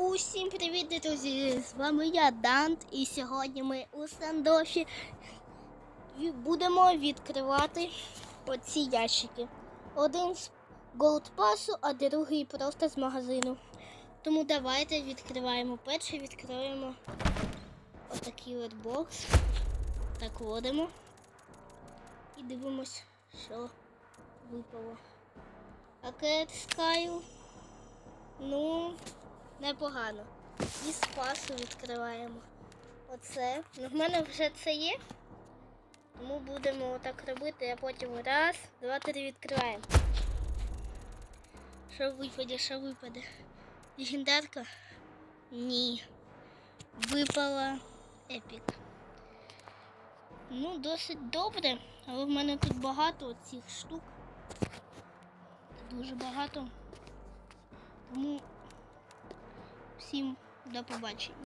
Усім привіт, друзі! З вами я Дант, і сьогодні ми у Сандофі будемо відкривати оці ящики. Один з Pass, а другий просто з магазину. Тому давайте відкриваємо. Перший відкриємо отакий от бокс. Так водимо. І дивимось, що випало. Пакет скаю. Ну, непогано. І спасу відкриваємо. Оце. Ну, в мене вже це є. Тому будемо отак робити, а потім раз, два, три відкриваємо. Що випаде, що випаде? Легендарка? Ні. Випала епік. Ну, досить добре, але в мене тут багато цих штук. Дуже багато. Тому всім до побачення.